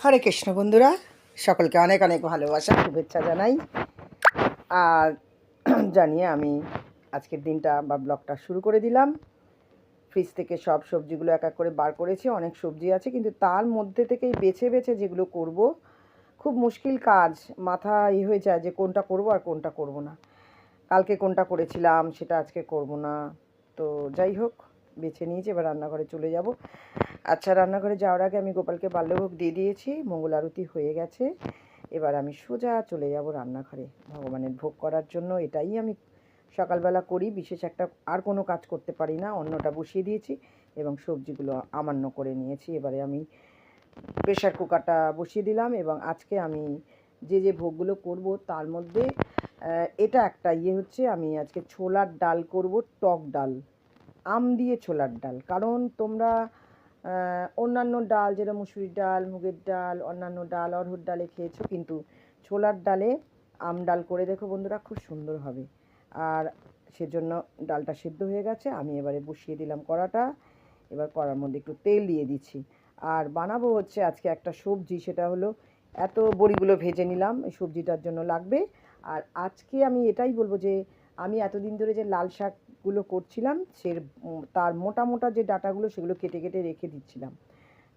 হরে কৃষ্ণ বন্ধুরা, সকলকে অনেক অনেক ভালোবাসা, শুভেচ্ছা জানাই। আর জানিয়ে আমি আজকের দিনটা বা ব্লগটা শুরু করে দিলাম। ফ্রিজ থেকে সব সবজিগুলো এক এক করে বার করেছি, অনেক সবজি আছে, কিন্তু তার মধ্যে থেকেই বেছে বেছে যেগুলো করব, খুব মুশকিল কাজ, মাথা ই হয়ে যায় যে কোনটা করব আর কোনটা করব না। কালকে কোনটা করেছিলাম সেটা আজকে করব না। তো যাই হোক বেছে নিয়েছি, এবার রান্নাঘরে চলে যাব। আচ্ছা রান্নাঘরে যাওয়ার আগে আমি গোপালকে বাল্যভোগ দিয়ে দিয়েছি, মঙ্গল আরতি হয়ে গেছে। এবার আমি সোজা চলে যাব রান্নাঘরে, ভগবানের ভোগ করার জন্য। এটাই আমি সকালবেলা করি, বিশেষ একটা আর কোনো কাজ করতে পারি না। অন্যটা বসিয়ে দিয়েছি এবং সবজিগুলো আমান্য করে নিয়েছি। এবারে আমি প্রেশার কুকারটা বসিয়ে দিলাম এবং আজকে আমি যে যে ভোগগুলো করব তার মধ্যে এটা একটা ইয়ে হচ্ছে, আমি আজকে ছোলার ডাল করব, টক ডাল। আম দিয়ে ছোলার ডাল। কারণ তোমরা অন্যান্য ডাল যেটা মুসুরির ডাল, মুগের ডাল, অন্যান্য ডাল অরহর ডালে খেয়েছো, কিন্তু ছোলার ডালে আম ডাল করে দেখো বন্ধুরা, খুব সুন্দর হবে। আর সেজন্য ডালটা সিদ্ধ হয়ে গেছে, আমি এবারে বসিয়ে দিলাম কড়াটা। এবার কড়ার মধ্যে একটু তেল দিয়ে দিচ্ছি। আর বানাবো হচ্ছে আজকে একটা সবজি, সেটা হলো এত বড়িগুলো ভেজে নিলাম, এই সবজিটার জন্য লাগবে। আর আজকে আমি এটাই বলব যে, আমি এতদিন ধরে যে লাল শাকগুলো করছিলাম সে তার মোটা মোটা যে ডাটাগুলো সেগুলো কেটে কেটে রেখে দিচ্ছিলাম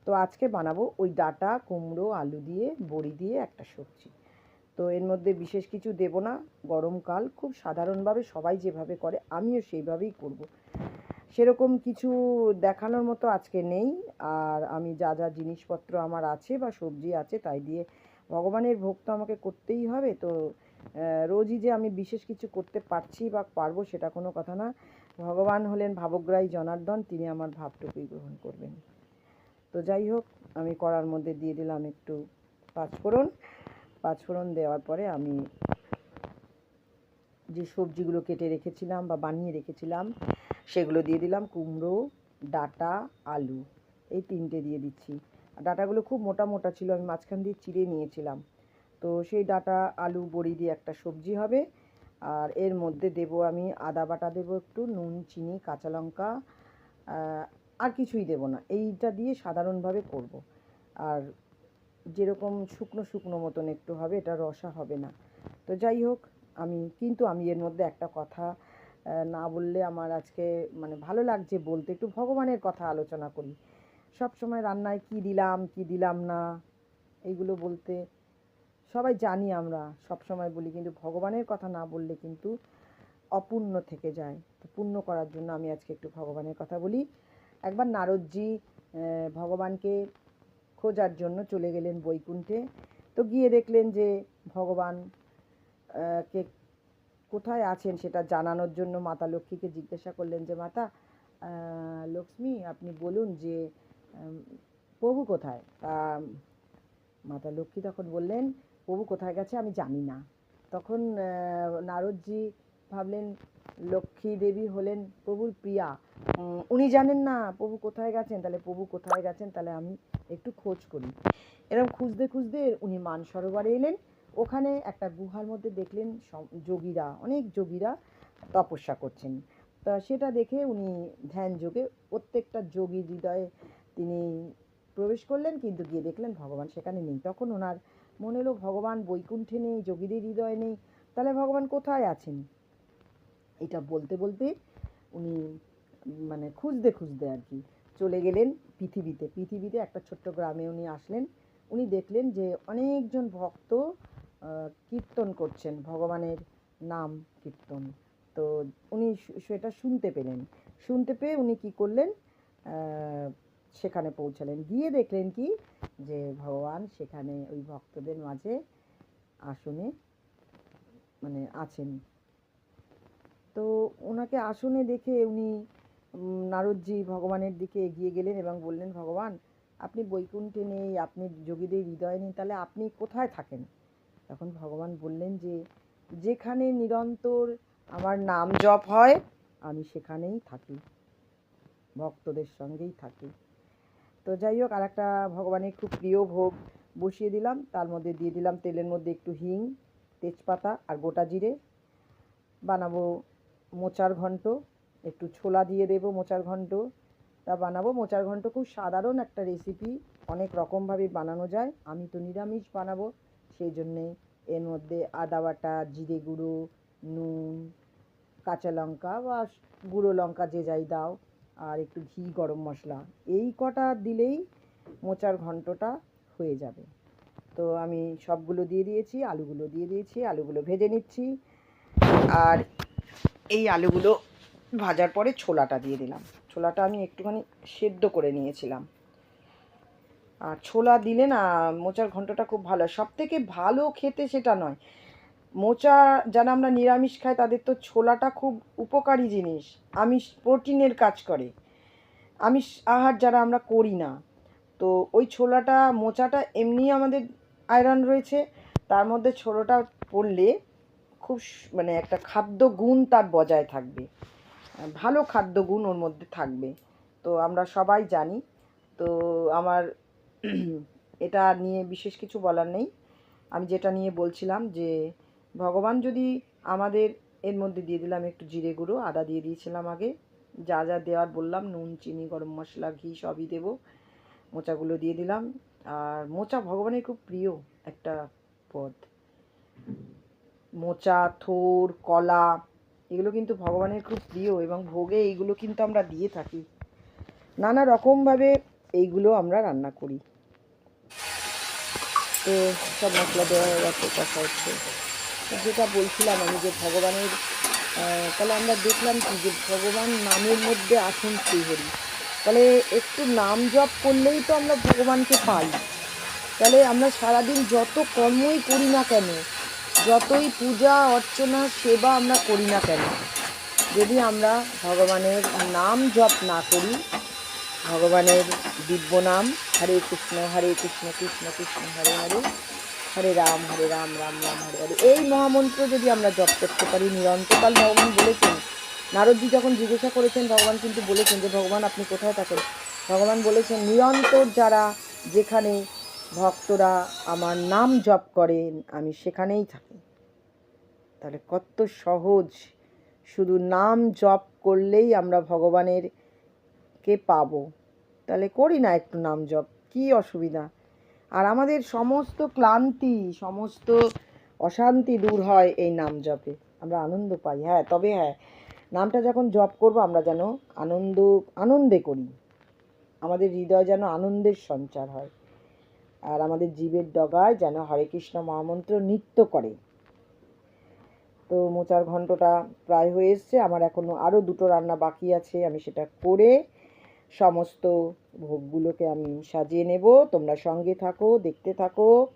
তো আজকে বানাবো ওই ডাটা, কুমড়ো, আলু দিয়ে, বড়ি দিয়ে একটা সবজি তো এর মধ্যে বিশেষ কিছু দেব না গরমকাল খুব সাধারণভাবে সবাই যেভাবে করে, আমিও সেইভাবেই করব। সেরকম কিছু দেখানোর মতো আজকে নেই, আর আমি যা যা জিনিসপত্র আমার আছে বা সবজি আছে, তাই দিয়ে ভগবানের ভোগ তো আমাকে করতেই হবে, তো রোজই যে আমি বিশেষ কিছু করতে পারছি বা পারব সেটা কোনো কথা না। ভগবান হলেন ভাবগ্রাহী জনার্দন, তিনি আমার ভাবটুকুই গ্রহণ করবেন। তো যাই হোক, আমি কড়ার মধ্যে দিয়ে দিলাম একটু পাঁচফোড়ন পাঁচফোড়ন দেওয়ার পরে আমি যে সবজিগুলো কেটে রেখেছিলাম বা বানিয়ে রেখেছিলাম, সেগুলো দিয়ে দিলাম। কুমড়ো, ডাটা, আলু, এই তিনটে দিয়ে দিচ্ছি। ডাটাগুলো খুব মোটা মোটা ছিল, আমি মাঝখান দিয়ে চিড়ে নিয়েছিলাম। তো সেই ডাটা, আলু, বড়ি দিয়ে একটা সবজি হবে। আর এর মধ্যে দেব আমি আদা বাটা দেব একটু, নুন, চিনি, কাঁচা লঙ্কা আর কিছুই দেব না। এইটা দিয়ে সাধারণভাবে করব। আর যেরকম শুকনো শুকনো মতন একটু হবে, এটা রসা হবে না। তো যাই হোক, আমি, কিন্তু আমি এর মধ্যে একটা কথা না বললে আমার আজকে মানে ভালো লাগছে বলতে, একটু ভগবানের কথা আলোচনা করি। সব সময় রান্নায় কি দিলাম কি দিলাম না, এইগুলো বলতে সবাই জানি আমরা সব সময় বলি, কিন্তু ভগবানের কথা না বললে কিন্তু অপূর্ণ থেকে যায়। তো পূর্ণ করার জন্য আমি আজকে একটু ভগবানের কথা বলি। একবার নারদজি ভগবানকে খোঁজার জন্য চলে গেলেন বৈকুণ্ঠে। তো গিয়ে দেখলেন যে ভগবান কে কোথায় আছেন সেটা জানানোর জন্য মাতা লক্ষ্মীকে জিজ্ঞাসা করলেন যে, মাতা লক্ষ্মী, আপনি বলুন যে প্রভু কোথায়? তা মাতা লক্ষ্মী তখন বললেন প্রভু কোথায় গেছে আমি জানি না। তখন নারদজি ভাবলেন, লক্ষ্মী দেবী হলেন প্রভুর প্রিয়া। উনি জানেন না প্রভু কোথায় গেছেন, তাহলে প্রভু কোথায় গেছেন, তাহলে আমি একটু খোঁজ করি। এরকম খুঁজতে খুঁজতে উনি মানসরোবরে এলেন। ওখানে একটা গুহার মধ্যে দেখলেন যোগীরা, অনেক যোগীরা তপস্যা করছেন। তা সেটা দেখে উনি ধ্যান যোগে প্রত্যেকটা যোগী হৃদয়ে তিনি প্রবেশ করলেন, কিন্তু গিয়ে দেখলেন ভগবান সেখানে নেই। তখন ওনার মনে হলো ভগবান বৈকুণ্ঠে নেই, যোগীদের হৃদয় নেই। তাহলে ভগবান কোথায় আছেন? এটা বলতে বলতে উনি মানে খুঁজতে খুঁজতে আর কি চলে গেলেন পৃথিবীতে। পৃথিবীতে একটা ছোট্ট গ্রামে উনি আসলেন। উনি দেখলেন যে অনেকজন ভক্ত কীর্তন করছেন, ভগবানের নাম কীর্তন। তো উনি সেটা শুনতে পেলেন। শুনতে পেয়ে উনি কি করলেন? সেখানে পৌঁছালেন। গিয়ে দেখলেন কি? যে ভগবান সেখানে ওই ভক্তদের মাঝে আসনে মানে আছেন। তো ওনাকে আসনে দেখে উনি নারদজি ভগবানের দিকে এগিয়ে গেলেন এবং বললেন, ভগবান, আপনি বৈকুণ্ঠে নেই, আপনি যোগীদের হৃদয় নেই, তাহলে আপনি কোথায় থাকেন? তখন ভগবান বললেন যে, যেখানে নিরন্তর আমার নাম জপ হয়, আমি সেখানেই থাকি, ভক্তদের সঙ্গেই থাকি। তো যাই হোক আর একটা ভগবানের খুব প্রিয় ভোগ বসিয়ে দিলাম। তার মধ্যে দিয়ে দিলাম তেলের মধ্যে একটু হিং, তেজপাতা আর গোটা জিরে। বানাবো মোচার ঘন্ট, একটু ছোলা দিয়ে দেবো মোচার ঘন্ট। তা বানাবো মোচার ঘন্ট খুব সাধারণ একটা রেসিপি অনেক রকমভাবে বানানো যায়। আমি তো নিরামিষ বানাবো, সেই জন্যে এর মধ্যে আদা বাটা, জিরে গুঁড়ো, নুন, কাঁচা লঙ্কা বা গুঁড়ো লঙ্কা যে যাই দাও। আর একটু ঘি, গরম মশলা, এই কটা দিলেই মোচার ঘন্টটা হয়ে যাবে। তো আমি সবগুলো দিয়ে দিয়েছি, আলুগুলো দিয়ে দিয়েছি, আলুগুলো ভেজে নিচ্ছি। আর এই আলুগুলো ভাজার পরে ছোলাটা দিয়ে দিলাম। ছোলাটা আমি একটুখানি সেদ্ধ করে নিয়েছিলাম। আর ছোলা দিলে না মোচার ঘন্টটা খুব ভালো সব থেকে ভালো খেতে সেটা নয়। মোচা যারা আমরা নিরামিষ খাই, তাদের তো ছোলাটা খুব উপকারী জিনিস। আমিষ, প্রোটিনের কাজ করে। আমিষ আহার যারা আমরা করি না। তো ওই ছোলাটা, মোচাটা এমনি আমাদের আয়রন রয়েছে। তার মধ্যে ছোলাটা পড়লে খুব মানে একটা খাদ্য গুণ তার বজায় থাকবে। ভালো খাদ্য গুণ ওর মধ্যে থাকবে। তো আমরা সবাই জানি। তো আমার এটা নিয়ে বিশেষ কিছু বলার নেই। আমি যেটা নিয়ে বলছিলাম যে ভগবান যদি আমাদের এর মধ্যে দিয়ে দিলাম একটু জিরে গুঁড়ো, আদা দিয়ে দিয়েছিলাম আগে। যা যা দেওয়ার বললাম, নুন, চিনি, গরম মশলা, ঘি সবই দেবো। মোচাগুলো দিয়ে দিলাম। আর মোচা ভগবানের খুব প্রিয় একটা পদ। মোচা, থোর, কলা, এগুলো কিন্তু ভগবানের খুব প্রিয় এবং ভোগে এইগুলো কিন্তু আমরা দিয়ে থাকি। নানা রকমভাবে এইগুলো আমরা রান্না করি। তো সব মশলা দেওয়া গেছে কষা হচ্ছে। যেটা বলছিলাম আমি যে ভগবানের তাহলে আমরা দেখলাম কি যে ভগবান নামের মধ্যে আছেন শ্রীহরি। তাহলে একটু নাম জপ করলেই তো আমরা ভগবানকে পাই। তাহলে আমরা সারাদিন যত কর্মই করি না কেন, যতই পূজা, অর্চনা, সেবা আমরা করি না কেন, যদি আমরা ভগবানের নাম জপ না করি, ভগবানের দিব্য নাম, হরে কৃষ্ণ হরে কৃষ্ণ কৃষ্ণ কৃষ্ণ, হরে হরে হরে রাম হরে রাম রাম রাম, হরে হরে। এই মহামন্ত্র যদি আমরা জপ করতে পারি নিরন্তকাল ভগবান বলেছেন। নারদজি যখন জিজ্ঞাসা করেছেন, ভগবান কিন্তু বলেছেন যে, ভগবান, আপনি কোথায় থাকেন? ভগবান বলেছেন, নিরন্তর যারা যেখানে ভক্তরা আমার নাম জপ করেন, আমি সেখানেই থাকি। তাহলে কত সহজ। শুধু নাম জপ করলেই আমরা ভগবানের কে পাবো? তাহলে করি না একটু নাম জপ, কি অসুবিধা? আর আমাদের সমস্ত ক্লান্তি, সমস্ত অশান্তি দূর হয় এই নাম জপে। আমরা আনন্দ পাই হ্যাঁ তবে হ্যাঁ নামটা যখন জপ করব, আমরা যেন আনন্দ, আনন্দে করি। আমাদের হৃদয় যেন আনন্দের সঞ্চার হয়। আর আমাদের জীবের ডগায় যেন হরে কৃষ্ণ মহামন্ত্র নৃত্য করে। তো মোচার ঘন্টটা প্রায় হয়ে এসছে, আমার এখনও আরও দুটো রান্না বাকি আছে, আমি সেটা করে সমস্ত ভোগগুলোকে আমি সাজিয়ে নেব। তোমরা সঙ্গে থাকো, দেখতে থাকো।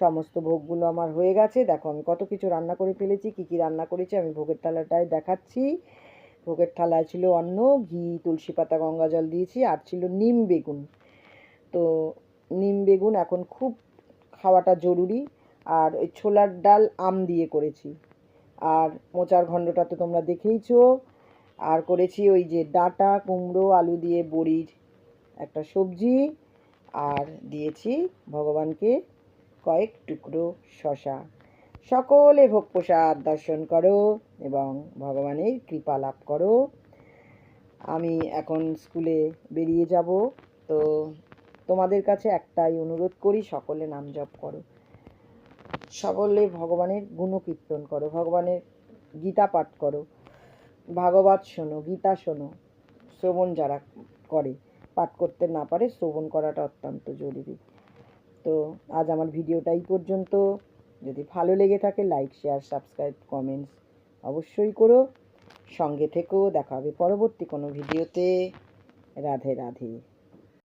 সমস্ত ভোগগুলো আমার হয়ে গেছে। দেখো, আমি কত কিছু রান্না করে ফেলেছি, কী কী রান্না করেছি আমি ভোগের থালাটায় দেখাচ্ছি। ভোগের থালায় ছিল অন্ন, ঘি, তুলসী পাতা, গঙ্গা জল দিয়েছি, আর ছিল নিম বেগুন। তো নিম বেগুন এখন খুব খাওয়াটা জরুরি। আর ওই ছোলার ডাল আম দিয়ে করেছি। আর মোচার ঘণ্টটা তো তোমরা দেখেইছো। আর করেছি ওই যে ডাঁটা, কুমড়ো, আলু দিয়ে বড়ির একটা সবজি আর দিয়েছি ভগবানকে কয়েক টুকরো শশা। সকলে ভোগ প্রসাদ দর্শন করো এবং ভগবানের কৃপা লাভ করো। আমি এখন স্কুলে বেরিয়ে যাব। তো তোমাদের কাছে একটাই অনুরোধ করি, সকলে নাম জপ করো। সকলে ভগবানের গুণকীর্তন করো, ভগবানের গীতা পাঠ করো। ভাগবত শোনো, গীতা শোনো, শ্রবণ যারা করে পাঠ করতে না পারে, শ্রবণ করাটা অত্যন্ত জরুরি। তো আজ আমার ভিডিওটা এই পর্যন্ত। যদি ভালো লেগে থাকে লাইক শেয়ার সাবস্ক্রাইব কমেন্টস অবশ্যই করো। সঙ্গে থেকেও দেখা হবে পরবর্তী কোনো ভিডিওতে। রাধে রাধে।